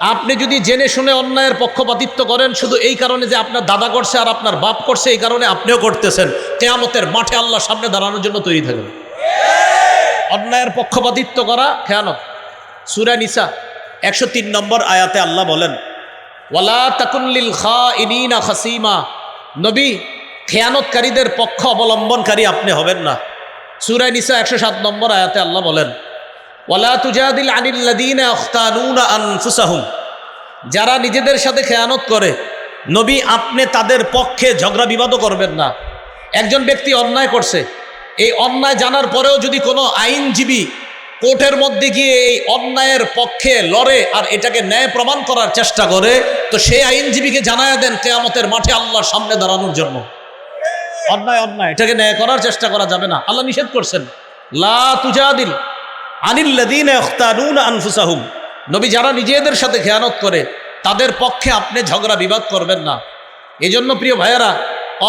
আপনি যদি জেনে শুনে অন্যায়ের পক্ষপাতিত্ব করেন, শুধু এই কারণে যে আপনার দাদা করছে আর আপনার বাপ করছে, এই কারণে আপনিও করতেছেন। কেয়ামতের মাঠে আল্লাহ সামনে দাঁড়ানোর জন্য তৈরি থাকবেন অন্যায়ের পক্ষপাতিত্ব করা খেয়ানত। সুরা নিসা, একশো তিন নম্বর আয়াতে আল্লাহ বলেন, ওয়ালা তাকুল্লিল খা ইনিনা খাসিমা। নবী, খেয়ানতকারীদের পক্ষ অবলম্বনকারী আপনি হবেন না। সুরায় নিসা, একশো সাত নম্বর আয়াতে আল্লাহ বলেন ওয়ালা তুজাদিল আনফুসাহুম। যারা নিজেদের সাথে খেয়ানত করে, নবী আপনি তাদের পক্ষে ঝগড়া বিবাদও করবেন না। একজন ব্যক্তি অন্যায় করছে, এই অন্যায় জানার পরেও যদি কোনো আইনজীবী কোর্টের মধ্যে গিয়ে এই অন্যায়ের পক্ষে লড়ে আর এটাকে ন্যায় প্রমাণ করার চেষ্টা করে, তো সেই আইনজীবীকে জানায় দেন কেয়ামতের মাঠে আল্লাহর সামনে দাঁড়ানোর জন্য। অন্যায় অন্যায়, এটাকে ন্যায় করার চেষ্টা করা যাবে না। আল্লাহ নিষেধ করছেন, লা তুজাদিল আনিল্লাদিন আনফুসাহুম। নবী যারা নিজেদের সাথে খেয়ানত করে, তাদের পক্ষে আপনি ঝগড়া বিবাদ করবেন না। এই জন্য প্রিয় ভাইয়েরা,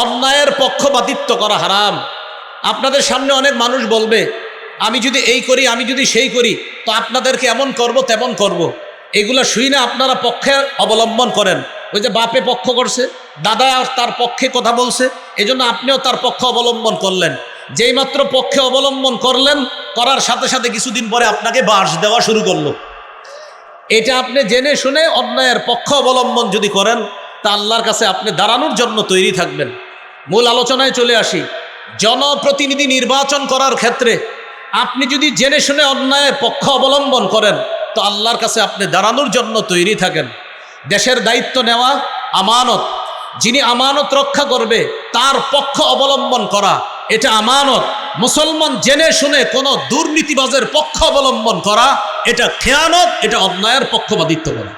অন্যায়ের পক্ষপাতিত্ব করা হারাম। আপনাদের সামনে অনেক মানুষ বলবে, আমি যদি এই করি, আমি যদি সেই করি, তো আপনাদেরকে এমন করব, তেমন করব। এগুলো শুই না আপনারা পক্ষে অবলম্বন করেন। ওই যে বাপে পক্ষ করছে, দাদা তার পক্ষে কথা বলছে, এজন্য আপনিও তার পক্ষ অবলম্বন করলেন। যেই মাত্র পক্ষে অবলম্বন করলেন করার সাথে সাথে কিছুদিন পরে আপনাকে বাস দেওয়া শুরু করল। এটা আপনি জেনে শুনে অন্যায়ের পক্ষ অবলম্বন যদি করেন, তা আল্লাহর কাছে আপনি দাঁড়ানোর জন্য তৈরি থাকবেন। মূল আলোচনায় চলে আসি। জনপ্রতিনিধি নির্বাচন করার ক্ষেত্রে আপনি যদি জেনে শুনে অন্যায়ের পক্ষ অবলম্বন করেন, তো আল্লাহর কাছে আপনি দাঁড়ানোর জন্য তৈরি থাকেন। দেশের দায়িত্ব নেওয়া, আমানত, যিনি আমানত রক্ষা করবে, তার পক্ষ অবলম্বন করা, এটা আমানত। মুসলমান জেনে শুনে কোনো দুর্নীতিবাজের পক্ষ অবলম্বন করা, এটা খেয়ানত, এটা অন্যায়ের পক্ষপাতিত্ব করা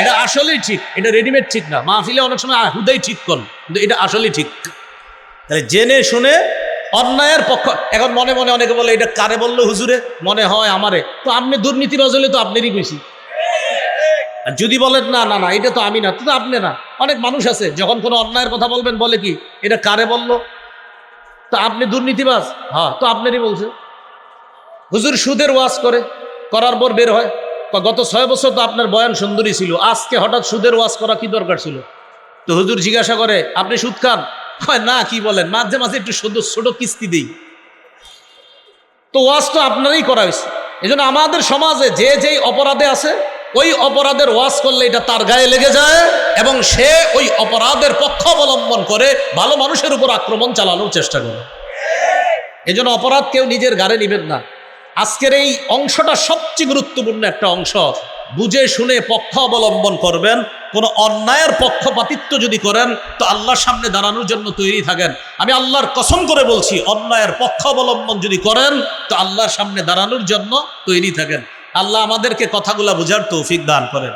এটা আসলেই ঠিক, এটা রেডিমেড ঠিক না। মাহফিলে অনেক সময় হুদাই ঠিক কর, কিন্তু এটা আসলেই ঠিক। তাহলে জেনে শুনে অন্যায়ের পক্ষ, এখন মনে মনে অনেকে বলে, এটা কারে বলল হুজুরে? মনে হয় আমারে। তো আপনি দুর্নীতিবাজ হলে তো আপনারই কইছি আর যদি বলেন, না না না, এটা তো আমি না তো আপনি না। অনেক মানুষ আছে, যখন কোনো অন্যায়ের কথা বলবেন, বলে কি, এটা কারে বলল? তো আপনি দুর্নীতিবাজ। হ্যাঁ তো আপনারই বলছে। হুজুর সুদের ওয়াজ করে, করার পর বের হয়। গত ছয় বছর তো আপনার বয়ান সুন্দরী ছিল। আজকে হঠাৎ সুদের ওয়াজ করা কি দরকার ছিল? তো হুজুর জিজ্ঞাসা করে, আপনি সুদ খান? হয়, না, কি বলেন? মাঝে মাঝে একটু ছোট ছোট কিস্তি দিই। তো ওয়াজ তো আপনারই করা হয়েছে। এই আমাদের সমাজে যে যেই অপরাধে আছে ওই অপরাধের ওয়াজ করলে এটা তার গায়ে লেগে যায় এবং সে ওই অপরাধের পক্ষ অবলম্বন করে ভালো মানুষের উপর আক্রমণ চালানোর চেষ্টা করে। এজন্য অপরাধ কেউ নিজের গাড়ে নিবেন না। আজকের এই অংশটা সবচেয়ে গুরুত্বপূর্ণ একটা অংশ। বুঝে শুনে পক্ষ অবলম্বন করবেন, কোনো অন্যায়ের পক্ষপাতিত্ব যদি করেন, তো আল্লাহর সামনে দাঁড়ানোর জন্য তৈরি থাকেন। আমি আল্লাহর কসম করে বলছি, অন্যায়ের পক্ষ অবলম্বন যদি করেন, তো আল্লাহর সামনে দাঁড়ানোর জন্য তৈরি থাকেন। আল্লাহ আমাদেরকে কথাগুলা বোঝার তৌফিক দান করেন।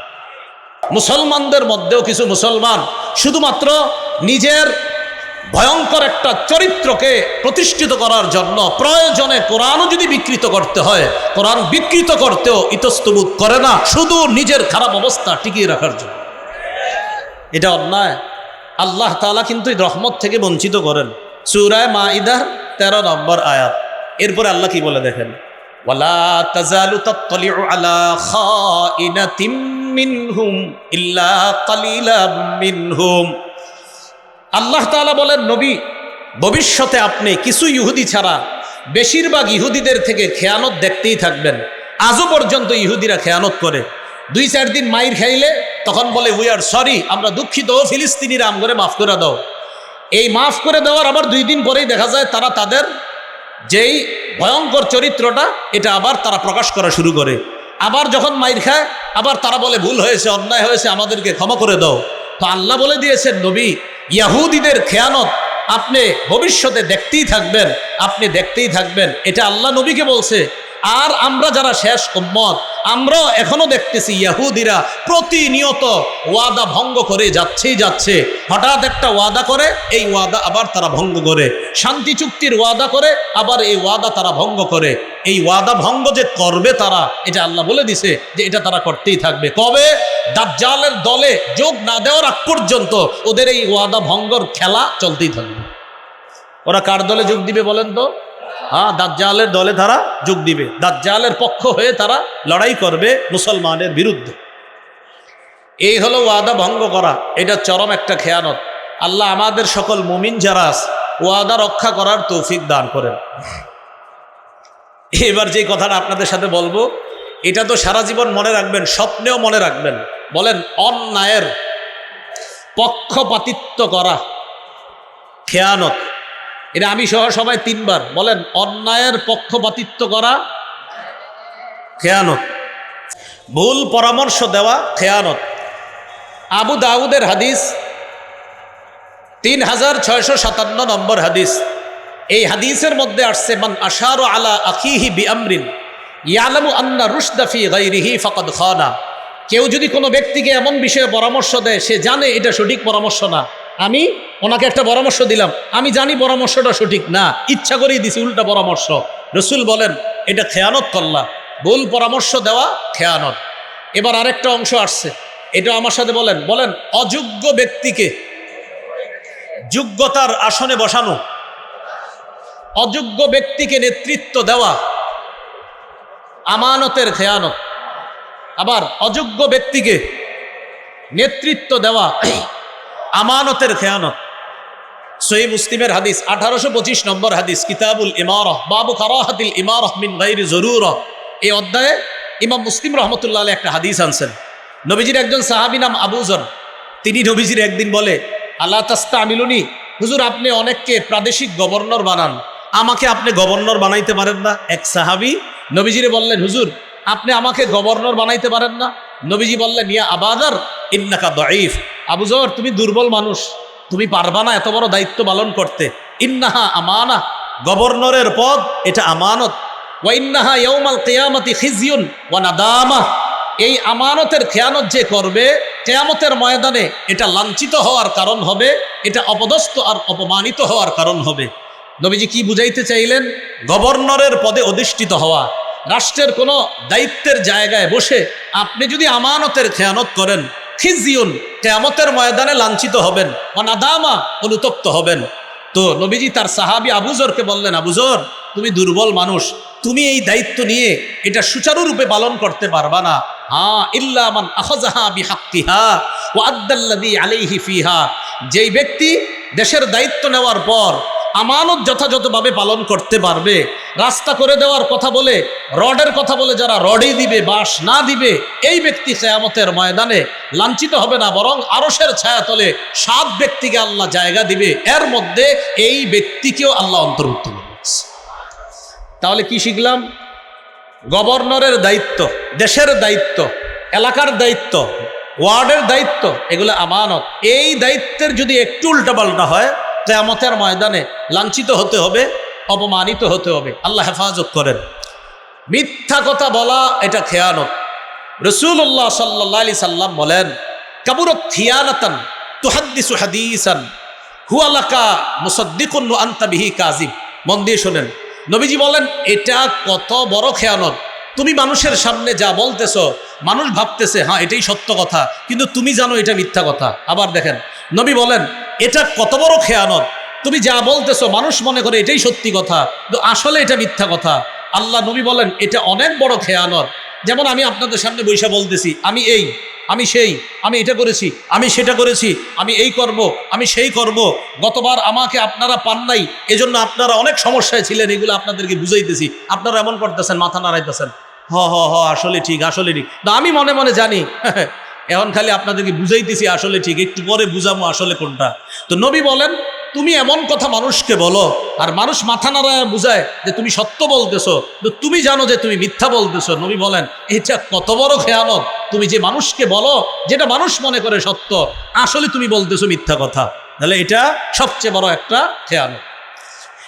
মুসলমানদের মধ্যেও কিছু মুসলমান শুধুমাত্র নিজের ভয়ঙ্কর একটা চরিত্রকে প্রতিষ্ঠিত করার জন্য প্রয়োজনে কোরআনও যদি বিকৃত করতে হয়, কোরআন বিকৃত করতেও ইতস্তবোধ করে না, শুধু নিজের খারাপ অবস্থা টিকিয়ে রাখার জন্য। এটা অন্যায়। আল্লাহ তালা কিন্তু রহমত থেকে বঞ্চিত করেন। সুরায় মা ইদার তেরো নম্বর আয়াত। এরপরে আল্লাহ কি বলে দেখেন? ওয়ালা তাজালু তাত্তালিউ আলা খাইনাতিম মিনহুম ইল্লা কালিলাম মিনহুম। আল্লাহ তাআলা বলেন, নবী, ভবিষ্যতে আপনি কিছু ইহুদি ছাড়া বেশিরভাগ ইহুদিদের থেকে খেয়ানত দেখতেই থাকবেন। আজও পর্যন্ত ইহুদিরা খেয়ানত করে। দুই চার দিন মাইর খাইলে তখন বলে উই আর সরি আমরা দুঃখিত ফিলিস্তিনিরা আম করে মাফ করে দাও। এই মাফ করে দেওয়ার আবার দুই দিন পরেই দেখা যায় তারা তাদের যেই ভয়ঙ্কর চরিত্রটা, এটা আবার তারা প্রকাশ করা শুরু করে। আবার যখন মাইর খায়, আবার তারা বলে, ভুল হয়েছে, অন্যায় হয়েছে, আমাদেরকে ক্ষমা করে দাও। তো আল্লাহ বলে দিয়েছেন, নবী, ইয়াহুদিদের খেয়ানত আপনি ভবিষ্যতে দেখতেই থাকবেন, আপনি দেখতেই থাকবেন। এটা আল্লাহ নবীকে বলছে। আর আমরা যারা শেষ উম্মত আমরাও এখনও দেখতেছি ইয়াহুদিরা প্রতিনিয়ত ওয়াদা ভঙ্গ করে যাচ্ছেই যাচ্ছে। হঠাৎ একটা ওয়াদা করে, এই ওয়াদা আবার তারা ভঙ্গ করে। শান্তি চুক্তির ওয়াদা করে, আবার এই ওয়াদা তারা ভঙ্গ করে। এই ওয়াদা ভঙ্গ যে করবে তারা, এটা আল্লাহ বলে দিছে যে এটা তারা করতেই থাকবে। কবে দাজ্জালের দলে যোগ না দেওয়ার আগ পর্যন্ত ওদের এই ওয়াদা ভঙ্গর খেলা চলতেই থাকবে। ওরা কার দলে যোগ দিবে বলেন তো? হ্যাঁ দাজ্জালের দলে তারা যোগ দিবে। দাজ্জালের পক্ষ হয়ে তারা লড়াই করবে মুসলমানের বিরুদ্ধে। এই হলো ওয়াদা ভঙ্গ করা। এটা চরম একটা খেয়ানত। আল্লাহ আমাদের সকল মুমিন যারা ওয়াদা রক্ষা করার তৌফিক দান করেন। এবার যে কথাটা আপনাদের সাথে বলব, এটা তো সারা জীবন মনে রাখবেন, স্বপ্নেও মনে রাখবেন। বলেন, অন্যায়ের পক্ষপাতিত্ব করা খেয়ানত। এটা আমি সহ সবাই তিনবার, বলেন, অন্যায়ের পক্ষপাতিত্ব করা খেয়ানত। ভুল পরামর্শ দেওয়া খেয়ানত। আবু দাউদের হাদিস, তিন হাজার ছয়শো সাতান্ন নম্বর হাদিস। এই হাদিসের মধ্যে আসছে, মান আশারু আলা আখিহি বি আমরিন ইয়ালামু আন্না রুশদাফি গাইরিহি ফাকাদ খানা। কেউ যদি কোনো ব্যক্তিকে এমন বিষয়ে পরামর্শ দেয়, সে জানে এটা সঠিক পরামর্শ না। আমি ওনাকে একটা পরামর্শ দিলাম। আমি জানি পরামর্শটা সঠিক। না, ইচ্ছা করেই দিছি, উল্টা পরামর্শ। রসুল বলেন, এটা খেয়ানত করলা। ভুল পরামর্শ দেওয়া খেয়ানত। এবার আরেকটা অংশ আসছে। এটা আমার সাথে বলেন। বলেন, অযোগ্য ব্যক্তিকে যোগ্যতার আসনে বসানো, অযোগ্য ব্যক্তিকে নেতৃত্ব দেওয়া আমানতের খেয়ানত। আবার, অযোগ্য ব্যক্তিকে নেতৃত্ব দেওয়া আমানতের খেয়ানত। সহি মুসলিমের হাদিস, আঠারোশো পঁচিশ নম্বর হাদিস, কিতাবুল ইমারহ, বাবু কারাহাতিল ইমারহ মিন গাইরি জরুর এই অধ্যায়ে ইমাম মুসলিম রহমতুল্লাহ আলাইহি একটা হাদিস আনছেন। নবীজির একজন সাহাবি নাম আবুজর। তিনি নবীজির একদিন বলে আল্লাহ তাস্তা আমিলুনি হুজুর আপনি অনেককে প্রাদেশিক গভর্নর বানান। আমাকে আপনি গভর্নর বানাইতে পারেন না। এক সাহাবি নবীজিরে বললেন, হুজুর, আপনি আমাকে গভর্নর বানাইতে পারেন না? নবীজি বললেন, ইয়া আবাদার, ইন্নাকা দঈফ। আবুজর তুমি দুর্বল মানুষ, তুমি পারবা না এত বড় দায়িত্ব পালন করতে। ইন্নাহা আমানা, গভর্নরের পদ, এটা আমানত। ওয়া ইন্নাহা ইয়াউমাল কিয়ামতি খিজিয়ুন ওয়া নাদামা। এই আমানতের খেয়ানত যে করবে, কেয়ামতের ময়দানে এটা লাঞ্ছিত হওয়ার কারণ হবে, এটা অপদস্থ আর অপমানিত হওয়ার কারণ হবে। নবীজি কি বুঝাইতে চাইলেন? গভর্নরের পদে অধিষ্ঠিত হওয়া। রাষ্ট্রের কোনো দায়িত্বের জায়গায় বসে আপনি যদি আমানতের খেয়ানত করেন, খিজিউন, কেয়ামতের ময়দানে লাঞ্ছিত হবেন অনাদামা অনুতপ্ত হবেন। তো নবীজি তার সাহাবি আবুজরকে বললেন আবুজর তুমি দুর্বল মানুষ, তুমি এই দায়িত্ব নিয়ে এটা সুচারুরূপে পালন করতে পারবা না। হ্যাঁ ইল্লামান আখজাহা বিহাক্কিহা ওয়া আদ্দাল্লাযী আলাইহি ফিহা। যেই ব্যক্তি দেশের দায়িত্ব নেওয়ার পর আমানত যথাযথভাবে পালন করতে পারবে। রাস্তা করে দেওয়ার কথা বলে, রডের কথা বলে যারা রডই দিবে বাস না দিবে, এই ব্যক্তি কেয়ামতের ময়দানে লাঞ্ছিত হবে না, বরং আরসের ছায়াতলে সাত ব্যক্তিকে আল্লাহ জায়গা দিবে। এর মধ্যে এই ব্যক্তিকেও আল্লাহ অন্তর্ভুক্ত করবে তাহলে কি শিখলাম? গভর্নরের দায়িত্ব, দেশের দায়িত্ব, এলাকার দায়িত্ব ওয়ার্ডের দায়িত্ব, এগুলো আমানত। এই দায়িত্বের যদি একটু উল্টাপাল্টা হয়, কেয়ামতের ময়দানে লাঞ্ছিত হতে হবে, অপমানিত হতে হবে। আল্লাহ হেফাজত করেন। মিথ্যা কথা বলা, এটা খেয়ানত। রসুল্লাহ সাল্লাহ আলি সাল্লাম বলেন, কাবুরত থিয়ানাতান তুহাদ্দিসু হুয়ালাকা মুসদ্দিকুন আন্তা বিহি কাজিব মন দিয়ে শোনেন। নবীজি বলেন, এটা কত বড় খেয়ানত। তুমি মানুষের সামনে যা বলতেছ, মানুষ ভাবতেছে হ্যাঁ এটাই সত্য কথা। কিন্তু তুমি জানো এটা মিথ্যা কথা। আবার দেখেন, নবী বলেন, এটা কত বড় খেয়ানত। তুমি যা বলতেছো, মানুষ মনে করে এটাই সত্যি কথা। কিন্তু আসলে এটা মিথ্যা কথা। আল্লাহ নবী বলেন, এটা অনেক বড় খেয়ানত। যেমন আমি আপনাদের সামনে বৈশা বলতেছি, আমি এই, আমি সেই, আমি এটা করেছি, আমি সেটা করেছি, আমি এই করব, আমি সেই করব। গতবার আমাকে আপনারা পান নাই, এজন্য আপনারা অনেক সমস্যায় ছিলেন, এগুলো আপনাদেরকে বুঝাইতেছি। আপনারা এমন করতেছেন, মাথা নাড়াইতেছেন। হ হ হ, আসলে ঠিক আসলে ঠিক। না, আমি মনে মনে জানি, এখন খালি আপনাদেরকে বুঝাইতেছি আসলে ঠিক, একটু পরে বুঝাবো আসলে কোনটা। তো নবী বলেন, তুমি এমন কথা মানুষকে বলো, আর মানুষ মাথা নাড়ায় বুঝায় যে তুমি সত্য বলতেছো, তো তুমি জানো যে তুমি মিথ্যা বলতেছো। নবী বলেন, এটা কত বড় খেয়ানত, তুমি যে মানুষকে বলো, যেটা মানুষ মনে করে সত্য, আসলে তুমি বলতেছো মিথ্যা কথা। তাহলে এটা সবচেয়ে বড় একটা খেয়ানত।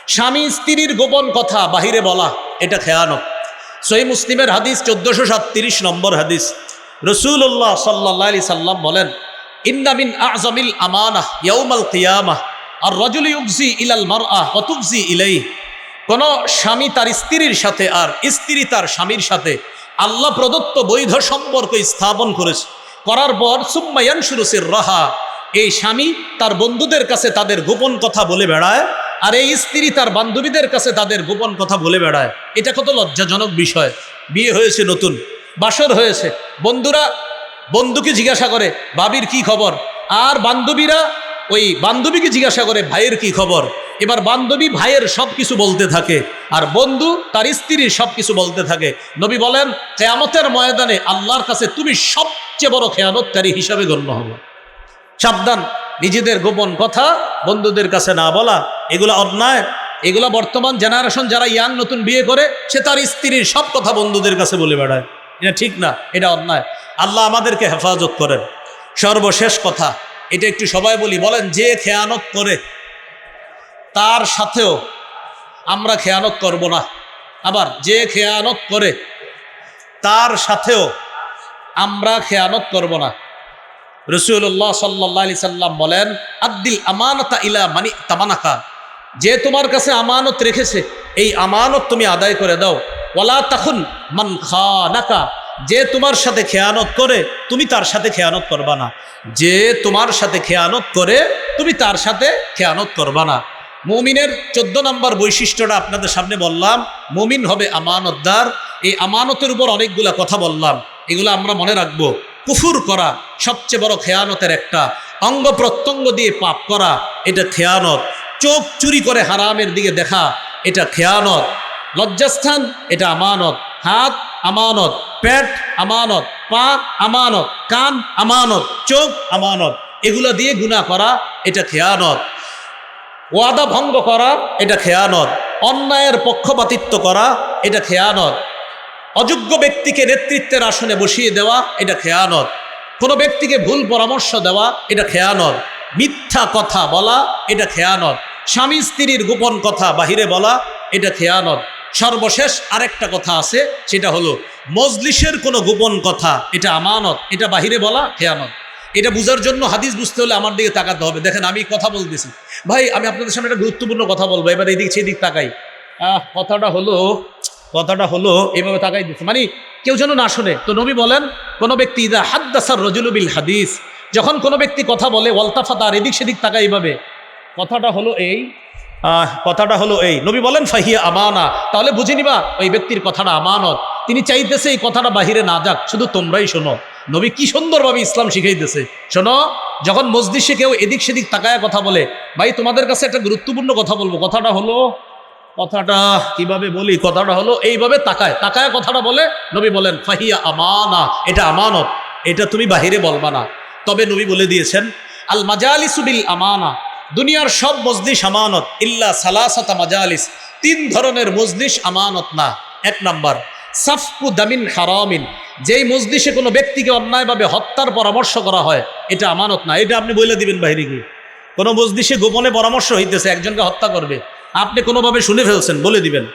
স্বামী স্ত্রীর গোপন কথা বাহিরে বলা, এটা খেয়ানত। সহি মুসলিমের হাদিস চোদ্দশো সাতত্রিশ নম্বর হাদিস। রসুল্লাহ সাল্লাহ আলি সাল্লাম বলেন ইন্নামিন আজমিল আমানা ইয়াউমাল কিয়ামাহ আর রজুল ইউকজি ইলাল মার আহ ইলাই কোনো স্বামী তার স্ত্রীর সাথে আর স্ত্রী তার স্বামীর সাথে আল্লাহ প্রদত্ত বৈধ সম্পর্ক স্থাপন করেছে। করার পর সুম্মায়ান সুরসির রাহা এই স্বামী তার বন্ধুদের কাছে তাদের গোপন কথা বলে বেড়ায় আর এই স্ত্রী তার বান্ধবীদের কাছে তাদের গোপন কথা বলে বেড়ায়। এটা কত লজ্জাজনক বিষয়। বিয়ে হয়েছে নতুন, বাসর হয়েছে। বন্ধুরা, বন্ধুকে জিজ্ঞাসা করে বাবির কি খবর? আর বান্ধবীরা ওই বান্ধবীকে জিজ্ঞাসা করে, ভাইয়ের কি খবর? এবার বান্ধবী ভাইয়ের সব কিছু বলতে থাকে আর বন্ধু তার স্ত্রীর সব কিছু বলতে থাকে। নবী বলেন, কেয়ামতের ময়দানে আল্লাহর কাছে তুমি সবচেয়ে বড় খেয়ানতকারী হিসাবে গণ্য হবে। সাবধান, নিজেদের গোপন কথা বন্ধুদের কাছে না বলা, এগুলো অন্যায়। এগুলো বর্তমান জেনারেশন যারা ইয়াং নতুন বিয়ে করে, সে তার স্ত্রীর সব কথা বন্ধুদের কাছে বলে বেড়ায়। এটা ঠিক না, এটা অন্যায়। আল্লাহ আমাদেরকে হেফাজত করেন। সর্বশেষ কথা, এটা একটু সবাই বলি, বলেন, যে খেয়ানত করে, তার সাথেও আমরা খেয়ানত করব না। আবার, যে খেয়ানত করে, তার সাথেও আমরা খেয়ানত করব না। রসুল্লাহ সাল্লাহ আলি সাল্লাম বলেন, আদ্দিল আমানতা ইলা মানি তামানাকা। যে তোমার কাছে আমানত রেখেছে, এই আমানত তুমি আদায় করে দাও। ওলা তখন মান খানাকা যে তোমার সাথে খেয়ানত করে, তুমি তার সাথে খেয়ানত করবা না। যে তোমার সাথে খেয়ানত করে, তুমি তার সাথে খেয়ানত করবা না। মুমিনের চোদ্দ নম্বর বৈশিষ্ট্যটা আপনাদের সামনে বললাম, মুমিন হবে আমানতদার। এই আমানতের উপর অনেকগুলা কথা বললাম। এগুলো আমরা মনে রাখব। কুফুর করা সবচেয়ে বড় খেয়ানতের একটা অঙ্গ প্রত্যঙ্গ দিয়ে পাপ করা, এটা খেয়ানত। চোখ চুরি করে হারামের দিকে দেখা, এটা খেয়ানত। লজ্জাস্থান, এটা আমানত। হাত আমানত। পেট আমানত। পা আমানত। কান আমানত। চোখ আমানত। এগুলো দিয়ে গুণা করা, এটা খেয়ানত। ওয়াদা ভঙ্গ করা, এটা খেয়ানত। অন্যায়ের পক্ষপাতিত্ব করা, এটা খেয়ানত। অযোগ্য ব্যক্তিকে নেতৃত্বের আসনে বসিয়ে দেওয়া, এটা খেয়ানত। কোনো ব্যক্তিকে ভুল পরামর্শ দেওয়া, এটা খেয়ানত। মিথ্যা কথা বলা, এটা খেয়ানত। স্বামী স্ত্রীর গোপন কথা বাহিরে বলা, এটা খেয়ানত। সর্বশেষ আরেকটা কথা আছে, সেটা হলো, মজলিসের কোনো গোপন কথা, এটা আমানত। এটা বাহিরে বলা, খেয়ানত। এটা বুঝার জন্য হাদিস বুঝতে হলে আমার দিকে তাকাতে হবে। দেখেন, আমি কথা বলতেছি। ভাই, আমি আপনাদের সামনে একটা গুরুত্বপূর্ণ কথা বলব। এবার এদিক সেদিক তাকাই। কথাটা হলো কথাটা হলো এভাবে তাকাই দিচ্ছে মানে কেউ যেন না শোনে। তো নবী বলেন, কোনো ব্যক্তি ইদা হাদ্দাসার রজুলুবিল হাদিস যখন কোনো ব্যক্তি কথা বলে ওয়ালতাফাতার এদিক সেদিক তাকাই এইভাবে কথাটা হলো এই কথাটা হলো এই। নবী বলেন, ফাহিয়া আমানা তাহলে বুঝে নিবা, ওই ব্যক্তির কথাটা আমানত। তিনি চাইতেছে এই কথাটা বাহিরে না যাক, শুধু তোমরাই শোনো। নবী কি সুন্দরভাবে ইসলাম শিখাই শিখাইতেছে। শোনো, যখন মসজিদে কেউ এদিক সেদিক তাকায় কথা বলে, ভাই, তোমাদের কাছে একটা গুরুত্বপূর্ণ কথা বলব। কথাটা হলো কথাটা কীভাবে বলি? কথাটা হলো এইভাবে তাকায়। তাকায় কথাটা বলে, নবী বলেন, ফাহিয়া আমানা। এটা আমানত। এটা তুমি বাহিরে বলবা না। তবে নবী বলে দিয়েছেন আল মাজালিসুবিল আমানা দুনিয়ার সব মজলিস আমানত। ইল্লা সালাসাতা মাজালিস। তিন ধরনের মজলিস আমানত না। এক নাম্বার সাফকু দামিন হারামিন। যেই মজলিসে কোনো ব্যক্তিকে অন্যায়ভাবে হত্যার পরামর্শ করা হয়, এটা আমানত না। এটা আপনি বলে দিবেন বাইরে গিয়ে। কোনো মজলিসে গোপনে পরামর্শ হইতেছে, একজনকে হত্যা করবে। আপনি কোনোভাবে শুনে ফেলছেন, বলে দিবেন।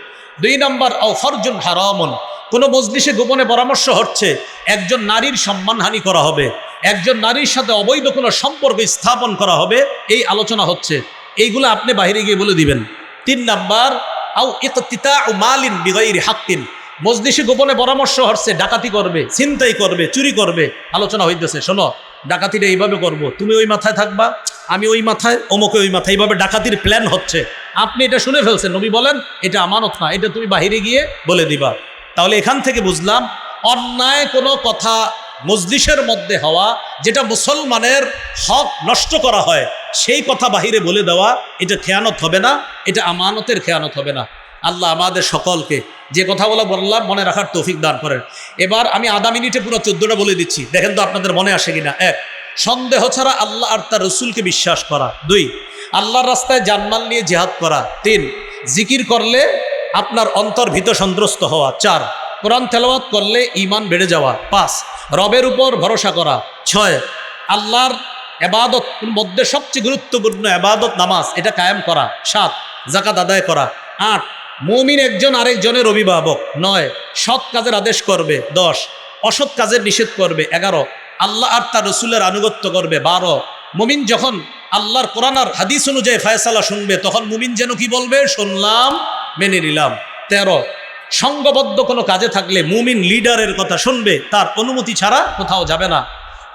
দুই নম্বর অফরজুন হারামন। কোনো মজলিসে গোপনে পরামর্শ হচ্ছে, একজন নারীর সম্মানহানি করা হবে, একজন নারীর সাথে অবৈধ কোনো সম্পর্ক স্থাপন করা হবে, এই আলোচনা হচ্ছে। এইগুলো আপনি বাইরে গিয়ে বলে দিবেন। তিন নাম্বার আউ ইকতিতা ও মালিন বিগাইরি হাক্কিন। মজলিসে গোপনে পরামর্শ হচ্ছে, ডাকাতি করবে, ছিনতাই করবে, চুরি করবে। আলোচনা হইতেছে, শোনো, ডাকাতিটা এইভাবে করব, তুমি ওই মাথায় থাকবা, আমি ওই মাথায়, অমুকে ওই মাথায়। এইভাবে ডাকাতির প্ল্যান হচ্ছে। আপনি এটা শুনে ফেলছেন। নবী বলেন, এটা আমানত না, এটা তুমি বাহিরে গিয়ে বলে দিবা। তাহলে এখান থেকে বুঝলাম, অন্যায় কোনো কথা মজলিসের মধ্যে হওয়া, যেটা মুসলমানের হক নষ্ট করা হয়, সেই কথা বাহিরে বলে দেওয়া, এটা খেয়ানত হবে না, এটা আমানতের খেয়ানত হবে না। আল্লাহ আমাদের সকলকে যে কথাগুলো বললাম, মনে রাখার তৌফিক দান করেন। এবার আমি আধা মিনিটে পুরো চোদ্দটা বলে দিচ্ছি। দেখেন তো আপনাদের মনে আসে কিনা? এক, সন্দেহ ছাড়া আল্লাহ আর তার রসুলকে বিশ্বাস করা। দুই আল্লাহর রাস্তায় জানমাল নিয়ে জেহাদ করা। তিন, জিকির করলে আপনার অন্তর ভীত সন্ত্রস্ত হওয়া। চার, কোরআন তেলাওয়াত করলে ইমান বেড়ে যাওয়া। পাঁচ, রবের উপর ভরসা করা। ছয়, আল্লাহর এবাদত মধ্যে সবচেয়ে গুরুত্বপূর্ণ এবাদত? নামাজ, এটা কায়েম করা। সাত জাকাত আদায় করা। আট, মমিন একজন আরেকজনের অভিভাবক। নয়, সৎ কাজের আদেশ করবে। দশ, অসৎ কাজের নিষেধ করবে। এগারো, আল্লাহ আর তার রসুলের আনুগত্য করবে। বারো, মুমিন যখন আল্লাহর কোরআন আর হাদিস অনুযায়ী ফায়সালা শুনবে, তখন মুমিন যেন কি বলবে? শুনলাম, মেনে নিলাম। তেরো সংঘবদ্ধ কোনো কাজে থাকলে মুমিন লিডারের কথা শুনবে, তার অনুমতি ছাড়া কোথাও যাবে না।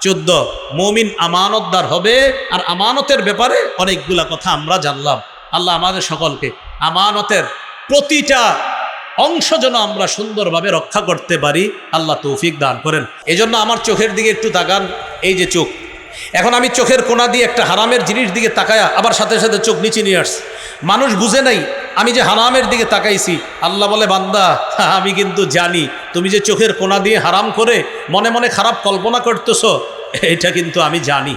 চোদ্দ, মমিন আমানতদার হবে, আর আমানতের ব্যাপারে অনেকগুলা কথা আমরা জানলাম। আল্লাহ আমাদের সকলকে আমানতের প্রতিটা অংশ যেন আমরা সুন্দরভাবে রক্ষা করতে পারি। আল্লাহ তৌফিক দান করেন। এজন্য আমার চোখের দিকে একটু তাকান। এই যে চোখ এখন আমি চোখের কোনা দিয়ে একটা হারামের জিনিস দিকে তাকায়া আবার সাথে সাথে চোখ নিচে নিয়ে আসছি। মানুষ বুঝে নাই, আমি যে হারামের দিকে তাকাইছি। আল্লাহ বলে, বান্দা, আমি কিন্তু জানি, তুমি যে চোখের কোনা দিয়ে হারাম করে মনে মনে খারাপ কল্পনা করতেছো, এটা কিন্তু আমি জানি।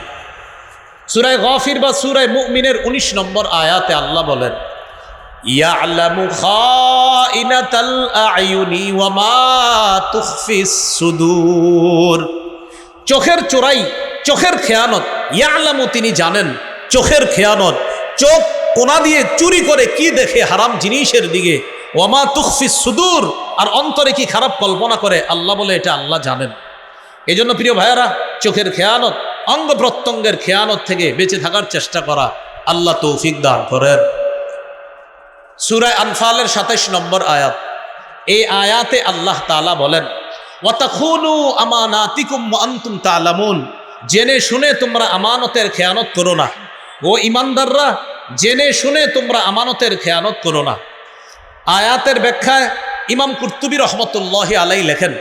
সুরায় গফির বা সুরায় মুমিনের ১৯ নম্বর আয়াতে আল্লাহ বলেন তুখফিস সুদূর। চোখের চোরাই, চোখের খেয়ানত, ইয়ালামু তিনি জানেন, চোখের খেয়ানত, চোখ কোনা দিয়ে চুরি করে কি দেখে হারাম জিনিসের দিকে ওমা তুখফিস সুদূর, আর অন্তরে কি খারাপ কল্পনা করে আল্লাহ বলে এটা আল্লাহ জানেন। এই জন্য প্রিয় ভাইয়ারা, চোখের খেয়ানত, অঙ্গ প্রত্যঙ্গের খেয়ানত থেকে বেঁচে থাকার চেষ্টা করা আল্লাহ তৌফিক দান করেন। সুরায় আনফালের সাতাইশ নম্বর আয়াত, এই আয়াতে আল্লাহ তালা বলেন জেনে শুনে তোমরা আমানতের খেয়ানত করো না। ও ইমানদাররা, জেনে শুনে তোমরা আমানতের খেয়ানত করো না। আয়াতের ব্যাখ্যায় ইমাম কুর্তুবী রহমতুল্লাহ আলাই লেখেন,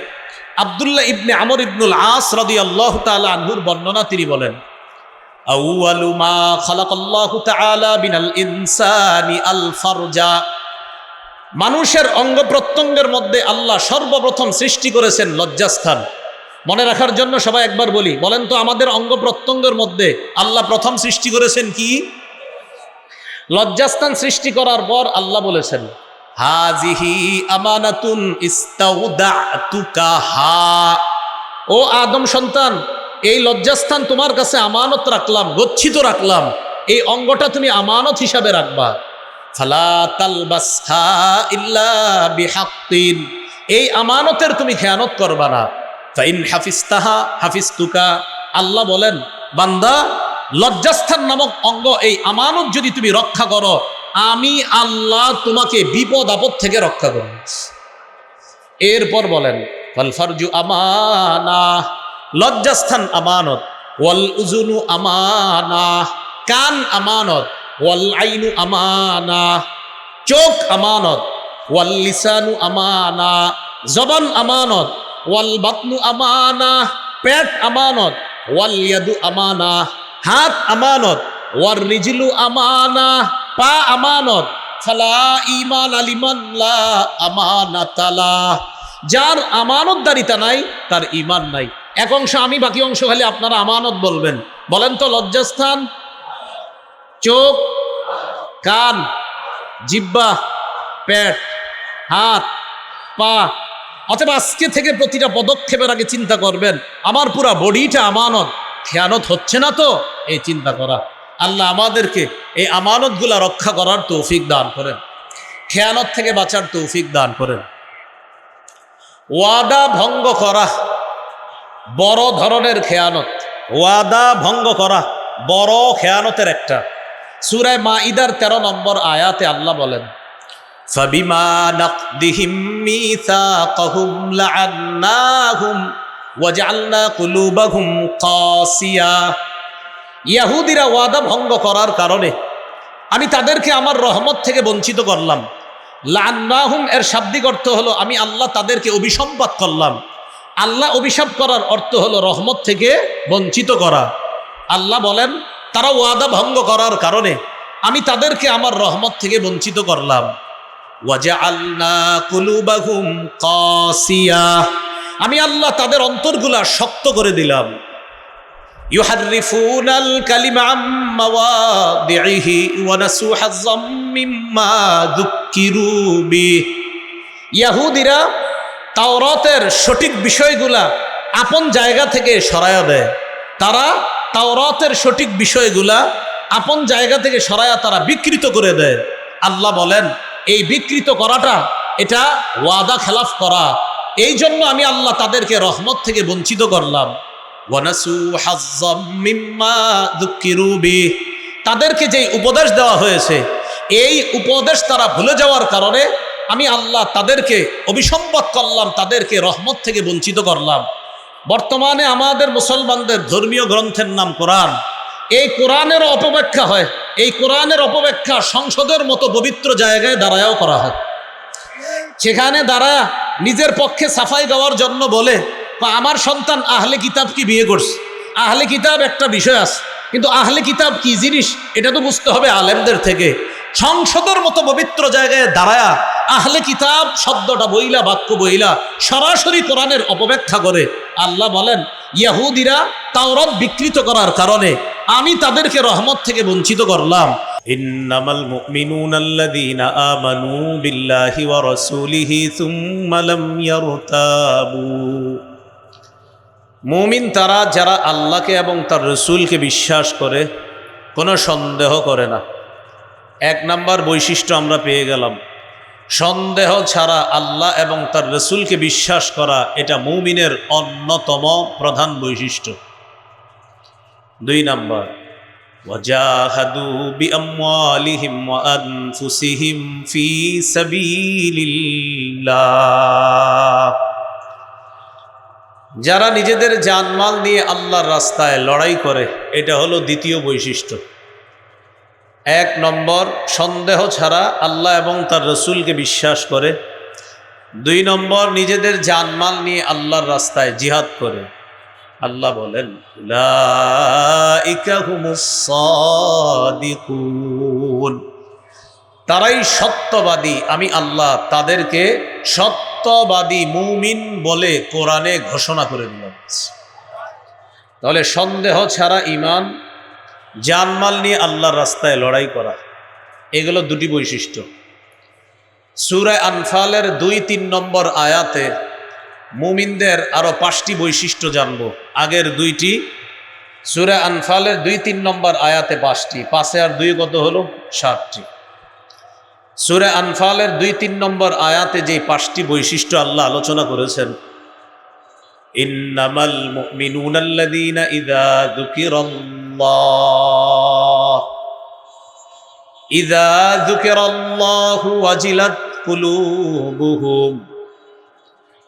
আবদুল্লাহ ইবনে আমর ইবনুল আস রদি আল্লাহ তালা আনহুর বর্ণনা তিনি বলেন, আউয়ালু মা খালাকাল্লাহু তাআলা বিনাল ইনসানি আল ফারজা। মানুষের অঙ্গ প্রত্যঙ্গের মধ্যে আল্লাহ সর্বপ্রথম সৃষ্টি করেছেন লজ্জাস্থান। মনে রাখার জন্য সবাই একবার বলি, বলেন তো আমাদের অঙ্গ প্রত্যঙ্গের মধ্যে আল্লাহ প্রথম সৃষ্টি করেছেন কি? লজ্জাস্থান সৃষ্টি করার পর আল্লাহ বলেছেন হাজিহি আমানাতুন হা। ও আদম সন্তান, এই লজ্জাস্থান তোমার কাছে আমানত রাখলাম, গচ্ছিত রাখলাম। এই অঙ্গটা তুমি আমানত হিসাবে রাখবা। এই আমানতের তুমি খেয়ানত করবা না। ফাইন হাফিস্তাহা হাফিস্তুকা আল্লাহ বলেন, বান্দা, লজ্জাস্থান নামক অঙ্গ এই আমানত যদি তুমি রক্ষা করো, আমি আল্লাহ তোমাকে বিপদ আপদ থেকে রক্ষা করব। এরপর বলেন ফলফারজু আমানা। লজ্জাস্থান আমানত। ওয়াল উজুনু আমানা। কান আমানত। ওয়াল আইনু আমানা, চোখ আমানত, ওয়াল লিসানু আমানা, জবান আমানত, ওয়াল বাতনু আমানা, পেট আমানত, ওয়াল ইয়াদু আমানা, হাত আমানত, ওয়ার রিজলু আমানা, পা আমানত, ফালা ইমান আলিমান লা আমানাতালা যার আমানতদারিতা নাই, তার ইমান নাই। এক অংশ আমি, বাকি অংশ খালি আপনারা আমানত বলবেন। বলেন তো লজ্জাস্থান চোখ, কান, জিব্বা, পেট, হাত, পা। অথবা আজকে থেকে প্রতিটা পদক্ষেপের আগে চিন্তা করবেন, আমার পুরা বডিটা আমানত। খেয়ানত হচ্ছে না তো? এই চিন্তা করা। আল্লাহ আমাদেরকে এই আমানতগুলা রক্ষা করার তৌফিক দান করেন। খেয়ানত থেকে বাঁচার তৌফিক দান করেন। ওয়াদা ভঙ্গ করা, বড় ধরনের খেয়ানত। ওয়াদা ভঙ্গ করা, বড় খেয়ানতের একটা। সুরায় মা ইদার তেরো নম্বর আয়াতে আল্লাহ বলেন فبما نقضهم ميثاقهم لعناهم وجعلنا قلوبهم قاسية ইয়াহুদিরা ওয়াদা ভঙ্গ করার কারণে আমি তাদেরকে আমার রহমত থেকে বঞ্চিত করলাম লান্নাহুম এর শাব্দিক অর্থ হলো আমি আল্লাহ তাদেরকে অভিসম্পাত করলাম আল্লাহ অভিশাপ করার অর্থ হলো রহমত থেকে বঞ্চিত করা আল্লাহ বলেন তারা ওয়াদা ভঙ্গ করার কারণে আমি তাদেরকে আমার রহমত থেকে বঞ্চিত করলাম। আমি আল্লাহ তাদের অন্তরগুলা শক্ত করে দিলাম। ইয়াহুদিরা তাওরাতের সঠিক বিষয়গুলা আপন জায়গা থেকে সরায়া দেয়। তারা তাওরাতের সঠিক বিষয়গুলা আপন জায়গা থেকে সরায়া তারা বিকৃত করে দেয়। আল্লাহ বলেন, এই বিকৃত করাটা, এটা ওয়াদা খেলাফ করা। এই জন্য আমি আল্লাহ তাদেরকে রহমত থেকে বঞ্চিত করলাম। তাদেরকে যেই উপদেশ দেওয়া হয়েছে, এই উপদেশ তারা ভুলে যাওয়ার কারণে আমি আল্লাহ তাদেরকে অভিসম্পদ করলাম, তাদেরকে রহমত থেকে বঞ্চিত করলাম। বর্তমানে আমাদের মুসলমানদের ধর্মীয় গ্রন্থের নাম কোরআন। এই কোরআনের অপব্যাখ্যা হয়, এই কোরআনের অপব্যাখ্যা সংসদের মতো পবিত্র জায়গায় দাঁড়ায়ও করা হয়। সেখানে দ্বারা নিজের পক্ষে সাফাই গাওয়ার জন্য বলে "বা আমার সন্তান আহলে কিতাব কি বিয়ে করছে? আহলে কিতাব একটা বিষয় আছে, কিন্তু আহলে কিতাব কি জিনিস? এটা তো বুঝতে হবে আলেমদের থেকে। সংসদের মতো পবিত্র জায়গায় দাঁড়ায়া আহলে কিতাব শব্দটা বইলা বাক্য বইলা সরাসরি কোরআনের অপব্যাখ্যা করে আল্লাহ বলেন ইয়াহুদিরা তাওরাত বিকৃত করার কারণে আমি তাদেরকে রহমত থেকে বঞ্চিত করলাম إنما المؤمنون الذين آمنوا بالله ورسوله ثم لم يرتابوا মুমিন তারা যারা আল্লাহকে এবং তার রসুলকে বিশ্বাস করে কোনো সন্দেহ করে না এক নাম্বার বৈশিষ্ট্য আমরা পেয়ে গেলাম সন্দেহ ছাড়া আল্লাহ এবং তার রসুলকে বিশ্বাস করা এটা মুমিনের অন্যতম প্রধান বৈশিষ্ট্য দুই নাম্বার وجاهدوا بأموالهم وأنفسهم في سبيل الله যারা নিজেদের জানমাল নিয়ে আল্লাহর রাস্তায় লড়াই করে এটা হলো দ্বিতীয় বৈশিষ্ট্য এক নম্বর, সন্দেহ ছাড়া আল্লাহ এবং তার রসুলকে বিশ্বাস করে। দুই নম্বর, নিজেদের জানমাল নিয়ে আল্লাহর রাস্তায় জিহাদ করে। আল্লাহ বলেন। তারাই সত্যবাদী, আমি আল্লাহ তাদেরকে সত্যবাদী মুমিন বলে কোরআনে ঘোষণা করে দিলাম। তাহলে সন্দেহ ছাড়া ইমান জানমাল নিয়ে আল্লাহর রাস্তায় লড়াই করা। এগুলো দুটি বৈশিষ্ট্য। সুরায় আনফালের দুই তিন নম্বর আয়াতে মুমিনদের আরও পাঁচটি বৈশিষ্ট্য জানব। আগের দুইটি, সুরা আনফালের দুই তিন নম্বর আয়াতে পাঁচটি, পাঁচে আর দুই কত হলো? সাতটি। সুরে আনফালের দুই তিন নম্বর আয়াতে যে পাঁচটি বৈশিষ্ট্য আল্লাহ আলোচনা করেছেন, ইন্নামাল মুমিনুনা আল্লাযীনা ইযা যুকিরাল্লাহ ইযা যুকিরাল্লাহু ওয়াজিলাত কুলুবুহুম।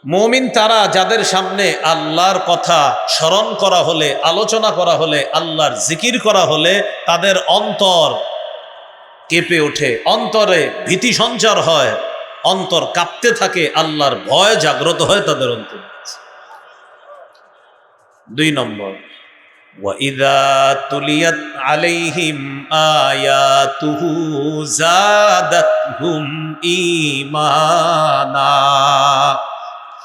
মুমিন তারা যাদের সামনে আল্লাহর কথা স্মরণ করা হলে, আলোচনা করা হলে, আল্লাহর জিকির করা হলে, তাদের অন্তর কেঁপে ওঠে, অন্তরে ভীতি সঞ্চার হয়, অন্তর কাঁপতে থাকে, আল্লাহর ভয় জাগ্রত হয় তাদের অন্তর। দুই নম্বর وإذا تليت عليهم آياته زادتهم إيمانا